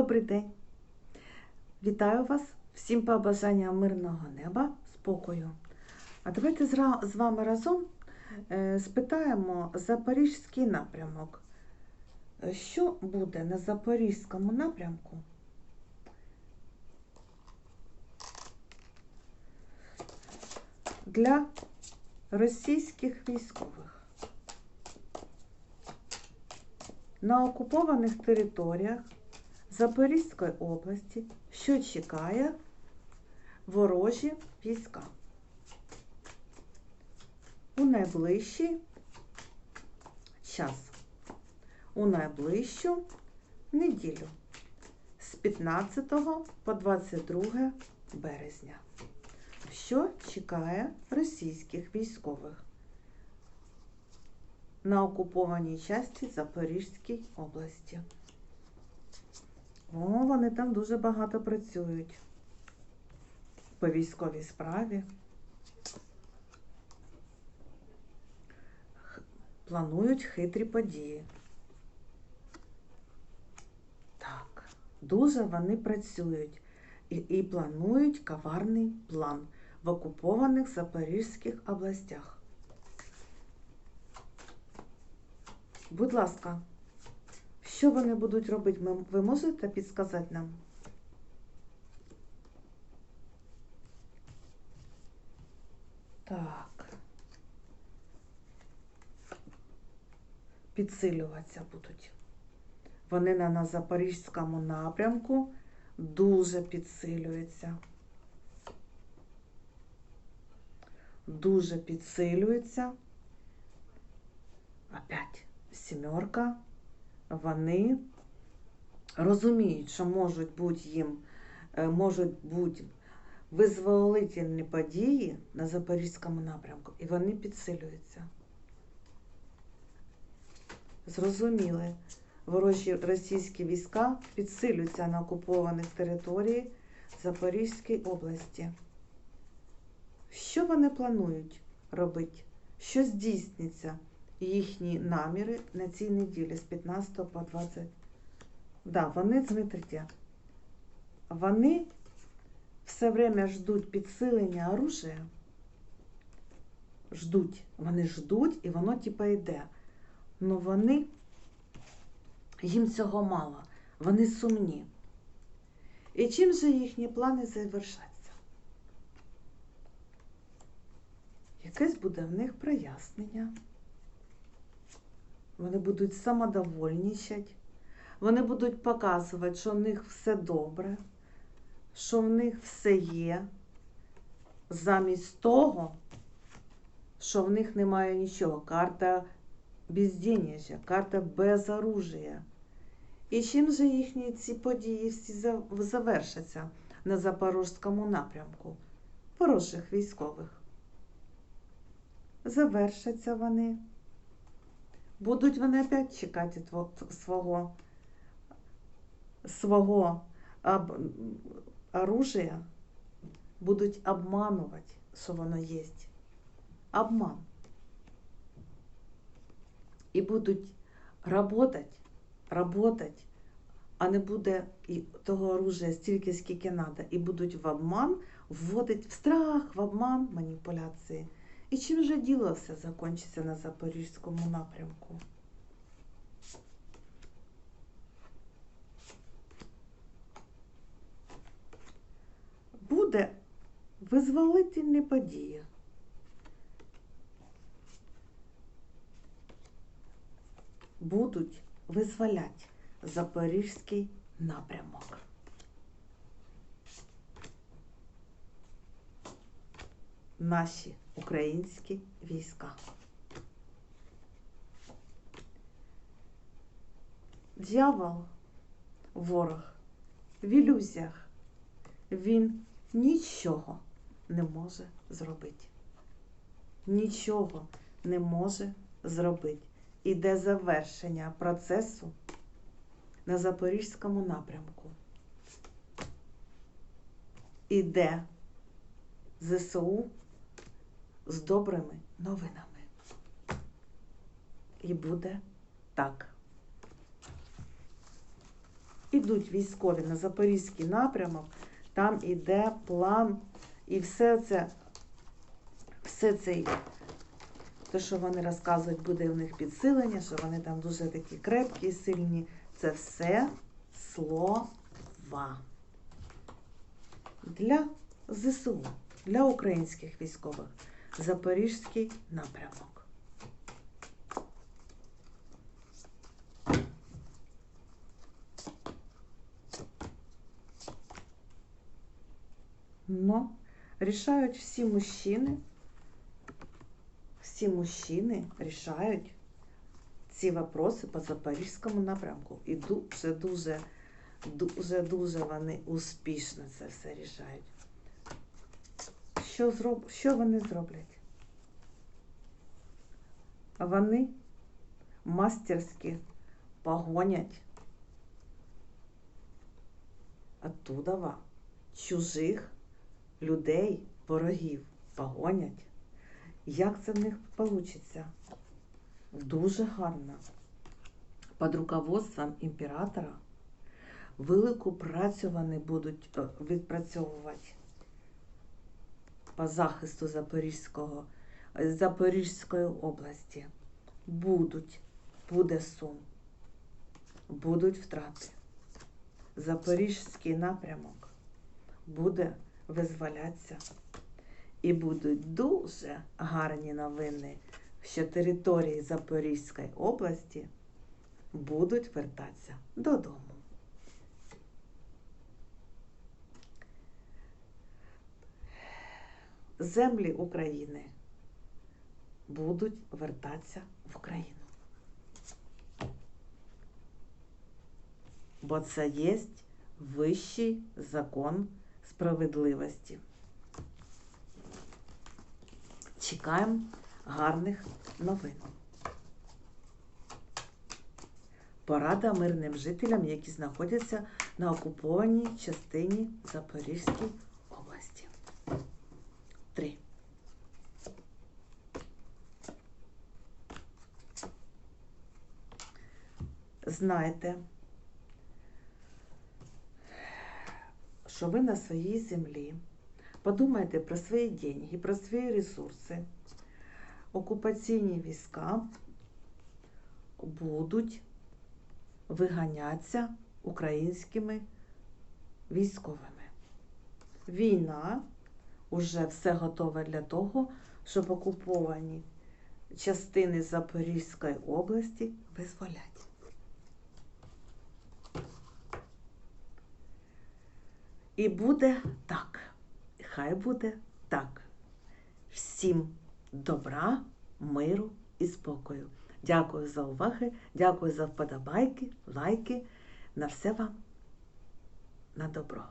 Добрий день! Вітаю вас! Всім побажання мирного неба, спокою. А давайте з вами разом е, спитаємо Запорізький напрямок. Що буде на Запорізькому напрямку? Для російських військових на окупованих територіях Запорізької області, що чекає ворожі війська. У найближчий час, у найближчу неділю з 15 по 22 березня. Що чекає російських військових на окупованій часті Запорізької області? О, вони там дуже багато працюють по військовій справі. Планують хитрі події. Так, дуже вони працюють і, і планують коварний план в окупованих Запорізьких областях. Будь ласка, що вони будуть робити? Ви можете підсказати нам? Так. Підсилюватися будуть. Вони на, на Запорізькому напрямку дуже підсилюються. Дуже підсилюються. Опять сімерка вони розуміють, що можуть бути їм, е, можуть бути визволительні події на Запорізькому напрямку, і вони підсилюються. Зрозуміли, ворожі російські війська підсилюються на окупованих територіях Запорізької області. Що вони планують робити? Що здійсниться? Їхні наміри на цій неділі з 15 по 20. Да, вони, смотрите, вони все время ждуть підсилення оружия. Ждуть. Вони ждуть, і воно типа йде. Ну вони, їм цього мало. Вони сумні. І чим же їхні плани завершаться? Якесь буде в них прояснення. Вони будуть самодовольнічати, вони будуть показувати, що в них все добре, що в них все є, замість того, що в них немає нічого. Карта безденежжя, карта без оружия. І чим же їхні ці події всі завершаться на Запорізькому напрямку? Ворожих військових. Завершаться вони. Будуть вони опять чекати свого, свого об, оружия, будуть обманувати, що воно є. Обман. І будуть работать, работать, а не буде того оружия стільки, скільки треба. І будуть в обман вводити в страх, в обман, маніпуляції. І чим же діло все закінчиться на Запорізькому напрямку? Буде визволительні події. Будуть визволяти Запорізький напрямок. Наші українські війська. Дьявол, ворог, в ілюзіях, він нічого не може зробити. Нічого не може зробити. Іде завершення процесу на Запорізькому напрямку. Іде ЗСУ з добрими новинами. І буде так. І йдуть військові на Запорізький напрямок, там іде план, і все це, все це, те, що вони розказують, буде в них підсилення, що вони там дуже такі крепкі і сильні. Це все слова для ЗСУ, для українських військових. Запорізький напрямок. Но рішають всі мужчини, всі мужчини рішають ці вопроси по Запорізькому напрямку. І дуже, дуже, дуже, дуже вони успішно це все рішають. Що, зроб... що вони зроблять? Вони мастерськи погонять оттуда чужих людей, ворогів погонять. Як це в них вийде? Дуже гарно. Під руководством імператора велику працю вони будуть е, відпрацьовувати по захисту Запорізького, Запорізької області. Будуть, буде сум, будуть втрати. Запорізький напрямок буде визволятися. І будуть дуже гарні новини, що території Запорізької області будуть вертатися додому. Землі України будуть вертатися в Україну. Бо це є вищий закон справедливості. Чекаємо гарних новин. Порада мирним жителям, які знаходяться на окупованій частині Запорізької області. Знайте, що ви на своїй землі. Подумайте про свої деньги, про свої ресурси. Окупаційні війська будуть виганятися українськими військовими. Війна вже все готове для того, щоб окуповані частини Запорізької області визволяти. І буде так. Хай буде так. Всім добра, миру і спокою. Дякую за уваги, дякую за вподобайки, лайки. На все вам на добро.